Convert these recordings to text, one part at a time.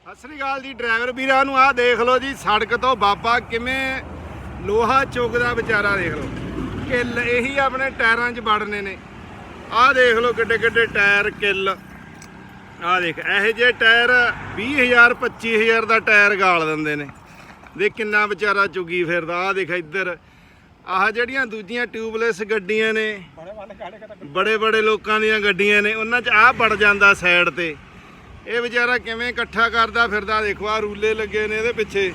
ਸਤਿ ਸ੍ਰੀ ਅਕਾਲ ਜੀ ਡਰਾਈਵਰ ਵੀਰਾਂ ਨੂੰ ਆਹ ਦੇਖ ਲਓ ਜੀ ਸੜਕ ਤੋਂ ਬਾਬਾ ਕਿਵੇਂ ਲੋਹਾ ਚੁੱਕਦਾ ਵਿਚਾਰਾ ਦੇਖ ਲਓ। ਕਿੱਲ ਇਹੀ ਆਪਣੇ ਟਾਇਰਾਂ 'ਚ ਵੜਨੇ ਨੇ। ਆਹ ਦੇਖ ਲਓ ਕਿੱਡੇ ਕਿੱਡੇ ਟਾਇਰ ਕਿੱਲ। ਆਹ ਦੇਖ ਇਹੋ ਜਿਹੇ ਟਾਇਰ 20000 25000 ਦਾ ਟਾਇਰ ਗਾਲ ਦਿੰਦੇ ਨੇ। ਦੇਖ ਕਿੰਨਾ ਵਿਚਾਰਾ ਚੁਗੀ ਫਿਰਦਾ ਆਹ ਦੇਖ ਇੱਧਰ। ਆਹ ਜਿਹੜੀਆਂ ਦੂਜੀਆਂ ਟਿਊਬਲੈਸ ਗੱਡੀਆਂ ਨੇ ਬੜੇ ਬੜੇ ਲੋਕਾਂ ਦੀਆਂ ਗੱਡੀਆਂ ਨੇ ਉਹਨਾਂ 'ਚ ਆਹ ਵੜ ਜਾਂਦਾ ਸਾਈਡ ਤੇ। ਇਹ ਵਿਚਾਰਾ ਕਿਵੇਂ ਇਕੱਠਾ ਕਰਦਾ ਫਿਰਦਾ? ਦੇਖੋ ਆ ਰੂਲੇ ਲੱਗੇ ਨੇ ਇਹਦੇ ਪਿੱਛੇ।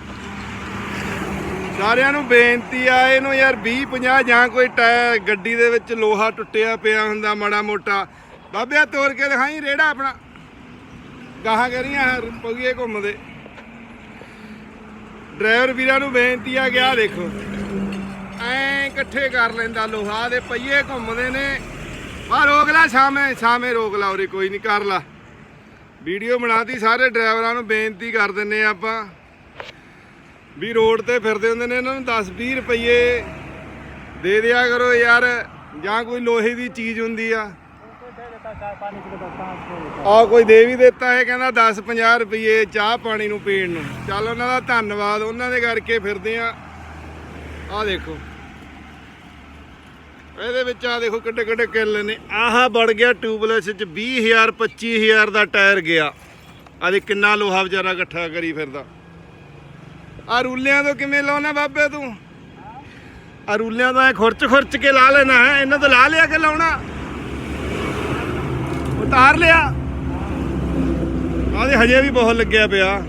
ਸਾਰਿਆਂ ਨੂੰ ਬੇਨਤੀ ਆ, ਇਹਨੂੰ ਯਾਰ 20 50 ਜਾਂ ਕੋਈ ਟਾਇਰ ਗੱਡੀ ਦੇ ਵਿੱਚ ਲੋਹਾ ਟੁੱਟਿਆ ਪਿਆ ਹੁੰਦਾ ਮਾੜਾ ਮੋਟਾ। ਬਾਬਿਆ ਤੋੜ ਕੇ ਦਿਖਾਈ, ਰੇੜਾ ਆਪਣਾ। ਗਾਹਾਂ ਕਰੀਆਂ ਪਗੀਏ ਘੁੰਮਦੇ। ਡਰਾਈਵਰ ਵੀਰਾਂ ਨੂੰ ਬੇਨਤੀ ਆ ਗਿਆ ਦੇਖੋ। ਐ ਇਕੱਠੇ ਕਰ ਲੈਂਦਾ ਲੋਹਾ ਦੇ ਪਈਏ ਘੁੰਮਦੇ ਨੇ। ਆ ਰੋਕ ਲੈ ਸਾਵੇਂ ਸਾਵੇਂ ਰੋਕ ਲਾ ਉਰੇ, ਕੋਈ ਨਹੀਂ ਕਰ ਲਾ। ਵੀਡੀਓ ਬਣਾਤੀ, ਸਾਰੇ ਡਰਾਈਵਰਾਂ ਨੂੰ ਬੇਨਤੀ ਕਰ ਦਿੰਨੇ ਆ ਆਪਾਂ ਵੀ ਰੋਡ ਤੇ ਫਿਰਦੇ ਹੁੰਦੇ ਨੇ, ਇਹਨਾਂ ਨੂੰ 10 20 ਰੁਪਏ ਦੇ ਦਿਆ ਕਰੋ ਯਾਰ, ਜਾਂ ਕੋਈ ਲੋਹੇ ਦੀ ਚੀਜ਼ ਹੁੰਦੀ ਆ। ਆ ਕੋਈ ਦੇ ਵੀ ਦਿੱਤਾ ਹੈ ਕਹਿੰਦਾ 10 50 ਰੁਪਏ ਚਾਹ ਪਾਣੀ ਨੂੰ ਪੀਣ ਨੂੰ। ਚੱਲ ਉਹਨਾਂ ਦਾ ਧੰਨਵਾਦ, ਉਹਨਾਂ ਦੇ ਕਰਕੇ ਫਿਰਦੇ ਆ। ਆ ਦੇਖੋ। ਇਹਦੇ ਵਿੱਚ ਆ ਦੇਖੋ ਕਿੱਡੇ ਕਿੱਡੇ ਕਿੱਲ ਨੇ। ਆਹਾ ਵੜ ਗਿਆ ਟਿਊਬਲੈਸ ਚ 20000 25000 ਦਾ ਟਾਇਰ ਗਿਆ। ਆ ਦੇ ਕਿੰਨਾ ਲੋਹਾ ਵਿਚਾਰਾ ਇਕੱਠਾ ਕਰੀ ਫਿਰਦਾ। ਆ ਰੂਲਿਆਂ ਤੋਂ ਕਿਵੇਂ ਲਾਉਣਾ ਬਾਬੇ ਤੂੰ? ਆ ਰੂਲਿਆਂ ਤੋਂ ਐ ਖੁਰਚ ਖੁਰਚ ਕੇ ਲਾ ਲੈਣਾ ਹੈ। ਇਹਨਾਂ ਤੋਂ ਲਾ ਲਿਆ ਕੇ ਲਾਉਣਾ? ਉਤਾਰ ਲਿਆ। ਆਦੇ ਹਜੇ ਵੀ ਬਹੁਤ ਲੱਗਿਆ ਪਿਆ।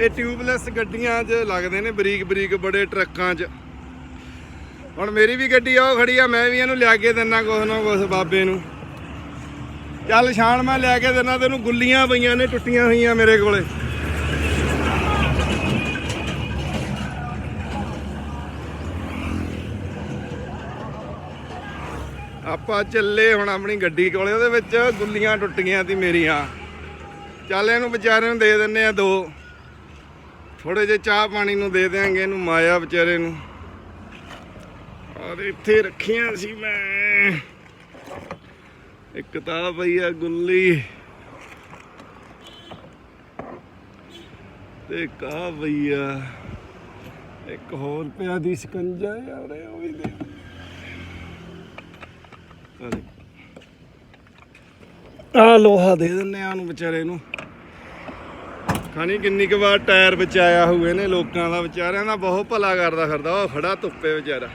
ਇਹ ਟਿਊਬਲੈਸ ਗੱਡੀਆਂ 'ਚ ਲੱਗਦੇ ਨੇ ਬਰੀਕ ਬਰੀਕ ਬੜੇ ਟਰੱਕਾਂ 'ਚ। ਹੁਣ ਮੇਰੀ ਵੀ ਗੱਡੀ ਆ, ਉਹ ਖੜੀ ਆ, ਮੈਂ ਵੀ ਇਹਨੂੰ ਲਿਆ ਕੇ ਦਿੰਨਾ ਕੁਛ ਨਾ ਕੁਛ ਬਾਬੇ ਨੂੰ। ਚੱਲ ਸ਼ਾਨ ਮੈਂ ਲਿਆ ਕੇ ਦਿੰਨਾ, ਤੈਨੂੰ ਗੁੱਲੀਆਂ ਪਈਆਂ ਨੇ, ਟੁੱਟੀਆਂ ਹੋਈਆਂ ਮੇਰੇ ਕੋਲੇ। ਆਪਾਂ ਚੱਲੇ ਹੁਣ ਆਪਣੀ ਗੱਡੀ ਕੋਲੇ, ਉਹਦੇ ਵਿੱਚ ਗੁੱਲੀਆਂ ਟੁੱਟ ਗਈਆਂ ਸੀ ਮੇਰੀਆਂ। ਚੱਲ ਇਹਨੂੰ ਵਿਚਾਰੇ ਨੂੰ ਦੇ ਦਿੰਨੇ ਆ ਦੋ। ਥੋੜੇ ਜਿਹੇ ਚਾਹ ਪਾਣੀ ਨੂੰ ਦੇ ਦਿਆਂਗੇ ਇਹਨੂੰ, ਮਾਇਆ ਵਿਚਾਰੇ ਨੂੰ। ਔਰ ਇੱਥੇ ਰੱਖੀਆਂ ਸੀ ਮੈਂ। ਇੱਕ ਤਾਂ ਪਈ ਆ ਗੁੱਲੀ। ਤੇ ਕਾ ਭਈਆ ਇੱਕ ਹੋਰ ਪਿਆ ਦੀ ਸਕੰਜਾ ਯਾਰ ਉਹ ਵੀ ਦੇ ਆ ਲੋਹਾ ਦੇ ਦਿੰਨੇ ਆ ਉਹਨੂੰ ਵਿਚਾਰੇ ਨੂੰ। ਖਾਣੀ ਕਿੰਨੀ ਕੁ ਵਾਰ ਟਾਇਰ ਬਚਾਇਆ ਹੋਏ ਨੇ ਲੋਕਾਂ ਦਾ, ਵਿਚਾਰਿਆਂ ਦਾ ਬਹੁਤ ਭਲਾ ਕਰਦਾ ਫਿਰਦਾ, ਉਹ ਖੜਾ ਧੁੱਪੇ ਵਿਚਾਰਾ।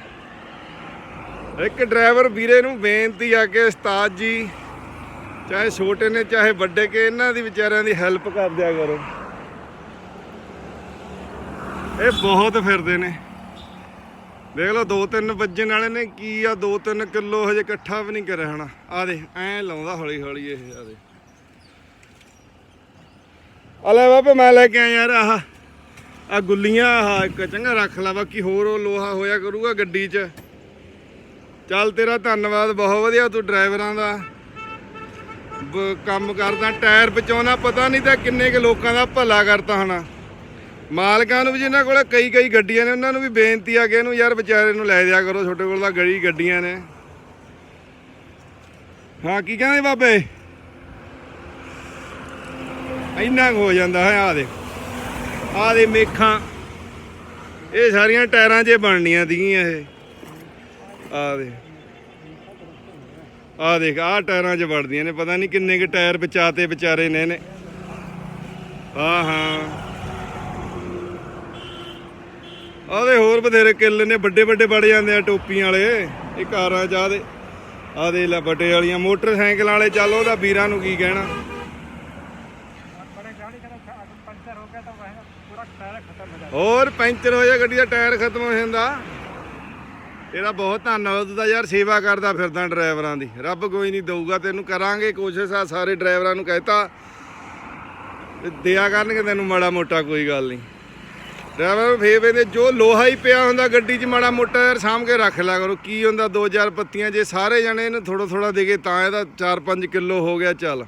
ਇੱਕ ਡਰਾਈਵਰ ਵੀਰੇ ਨੂੰ ਬੇਨਤੀ ਆ ਕਿ ਉਸਤਾਦ ਜੀ, ਚਾਹੇ ਛੋਟੇ ਨੇ, ਚਾਹੇ ਵੱਡੇ, ਕੇ ਇਹਨਾਂ ਦੀ ਵਿਚਾਰਿਆਂ ਦੀ ਹੈਲਪ ਕਰ ਦਿਆ ਕਰੋ। ਇਹ ਬਹੁਤ ਫਿਰਦੇ ਨੇ। ਦੇਖ ਲਓ ਦੋ ਤਿੰਨ ਵੱਜਣ ਵਾਲੇ ਨੇ, ਕੀ ਆ 2-3 ਕਿਲੋ ਹਜੇ ਇਕੱਠਾ ਵੀ ਨਹੀਂ ਕਰਿਆ ਹਣਾ। ਆ ਦੇ ਐ ਲਾਉਂਦਾ ਹੌਲੀ ਹੌਲੀ ਇਹ, ਆ ਦੇ ਆ ਬਾਬੇ, ਮੈਂ ਲੈ ਕੇ ਆਇਆ ਯਾਰ, ਆਹ ਆ ਗੁੱਲੀਆਂ, ਆਹ ਇੱਕ ਚੰਗਾ ਰੱਖ ਲਾ, ਬਾਕੀ ਹੋਰ ਉਹ ਲੋਹਾ ਹੋਇਆ ਕਰੂਗਾ ਗੱਡੀ 'ਚ। ਚੱਲ ਤੇਰਾ ਧੰਨਵਾਦ, ਬਹੁਤ ਵਧੀਆ ਤੂੰ ਡਰਾਈਵਰਾਂ ਦਾ। ਕੰਮ ਕਰਦਾ, ਟਾਇਰ ਬਚਾਉਣਾ, ਪਤਾ ਨਹੀਂ ਤਾਂ ਕਿੰਨੇ ਕੁ ਲੋਕਾਂ ਦਾ ਭਲਾ ਕਰਤਾ ਹੋਣਾ। ਮਾਲਕਾਂ ਨੂੰ ਵੀ ਜਿਨ੍ਹਾਂ ਕੋਲ ਕਈ ਕਈ ਗੱਡੀਆਂ ਨੇ, ਉਹਨਾਂ ਨੂੰ ਵੀ ਬੇਨਤੀ ਆ ਕਿ ਇਹਨੂੰ ਯਾਰ ਵਿਚਾਰੇ ਨੂੰ ਲੈ ਦਿਆ ਕਰੋ, ਤੁਹਾਡੇ ਕੋਲ ਤਾਂ ਗੜੀ ਗੱਡੀਆਂ ਨੇ। ਹਾਂ, ਕੀ ਕਹਿੰਦੇ ਬਾਬੇ? ਇੰਨਾ ਕੁ ਹੋ ਜਾਂਦਾ ਹੈ ਆ ਦੇ ਆ ਦੇ ਮੇਖਾਂ। ਇਹ ਸਾਰੀਆਂ ਟਾਇਰਾਂ 'ਚ ਬਣਨੀਆਂ ਸੀਗੀਆਂ ਇਹ। ਆ ਦੇ ਆ ਦੇਖ ਆ ਟਾਇਰਾਂ 'ਚ ਵੜਦੀਆਂ ਨੇ, ਪਤਾ ਨਹੀਂ ਕਿੰਨੇ ਕੁ ਟਾਇਰ ਬਚਾਤੇ ਵਿਚਾਰੇ ਨੇ ਇਹਨੇ। ਆ ਹਾਂ। ਆਦੇ ਹੋਰ ਬਥੇਰੇ ਕਿੱਲ ਨੇ, ਵੱਡੇ ਵੱਡੇ ਵੜ ਜਾਂਦੇ ਆ ਟੋਪੀਆਂ ਵਾਲੇ, ਇਹ ਕਾਰਾਂ ਚ ਆਦੇ ਆਦੇ ਲੈ, ਵੱਡੇ ਵਾਲੀਆਂ ਮੋਟਰਸਾਈਕਲ ਵਾਲੇ, ਚੱਲ ਉਹਦਾ ਵੀਰਾਂ ਨੂੰ ਕੀ ਕਹਿਣਾ। ਹੋਰ ਪੈਂਚਰ ਹੋ ਜਾ ਗੱਡੀ ਦਾ ਟਾਇਰ ਖਤਮ ਹੋ ਜਾਂਦਾ। ਇਹਦਾ ਬਹੁਤ ਧੰਨਵਾਦ ਉਹਦਾ ਯਾਰ ਸੇਵਾ ਕਰਦਾ ਫਿਰਦਾ ਡਰਾਈਵਰਾਂ ਦੀ। ਰੱਬ ਕੋਈ ਨਹੀਂ ਦਊਗਾ, ਤੈਨੂੰ ਕਰਾਂਗੇ ਕੋਸ਼ਿਸ਼ ਆ ਸਾਰੇ ਡਰਾਈਵਰਾਂ ਨੂੰ ਕਹਿਤਾ। ਦਿਆ ਕਰਨਗੇ ਤੈਨੂੰ ਮਾੜਾ ਮੋਟਾ, ਕੋਈ ਗੱਲ ਨਹੀਂ। ਡਰਾਈਵਰ ਫੇਰ ਵੇਂਦੇ ਜੋ ਲੋਹਾ ਹੀ ਪਿਆ ਹੁੰਦਾ ਗੱਡੀ 'ਚ ਮਾੜਾ ਮੋਟਾ, ਯਾਰ ਸਾਂਭ ਕੇ ਰੱਖ ਲਿਆ ਕਰੋ। ਕੀ ਹੁੰਦਾ 2000 ਪੱਤੀਆਂ ਜੇ ਸਾਰੇ ਜਣੇ ਇਹਨੂੰ ਥੋੜਾ ਥੋੜਾ ਦੇਗੇ ਤਾਂ ਇਹਦਾ 4-5 ਕਿਲੋ ਹੋ ਗਿਆ, ਚੱਲ।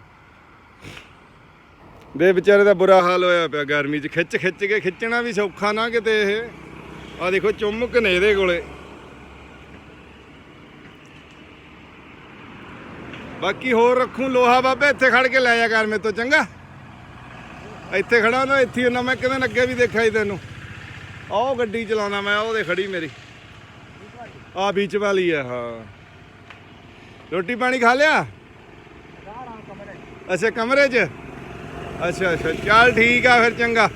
ਬੇ ਵਿਚਾਰੇ ਦਾ ਬੁਰਾ ਹਾਲ ਹੋਇਆ ਪਿਆ ਗਰਮੀ 'ਚ। ਖਿੱਚ ਖਿੱਚ ਕੇ ਖਿੱਚਣਾ ਵੀ ਸੌਖਾ ਨਾ ਕਿਤੇ ਇਹ। ਆ ਦੇਖੋ, ਚੁੰਮਕ ਨੇ ਇਹਦੇ ਕੋਲੇ। ਬਾਕੀ ਹੋਰ ਰੱਖੂ ਲੋਹਾ ਬਾਬੇ, ਇੱਥੇ ਖੜ ਕੇ ਲੈ ਜਾ ਕਰ ਮੇਰੇ ਤੋਂ, ਚੰਗਾ? ਇੱਥੇ ਖੜਾ ਨਾ ਇੱਥੇ ਹੀ ਹੁੰਦਾ, ਮੈਂ ਕਿਵੇਂ ਅੱਗੇ ਵੀ ਦੇਖਿਆ ਸੀ ਤੈਨੂੰ। ਆਹ ਗੱਡੀ ਚਲਾਉਣਾ ਮੈਂ ਉਹਦੇ ਖੜੀ ਮੇਰੀ। ਆ ਬੀਚ ਵਾਲੀ ਆ, ਹਾਂ। ਰੋਟੀ ਪਾਣੀ ਖਾ ਲਿਆ? ਅੱਛਾ, ਕਮਰੇ 'ਚ? ਅੱਛਾ ਅੱਛਾ, ਚੱਲ ਠੀਕ ਆ ਫਿਰ, ਚੰਗਾ।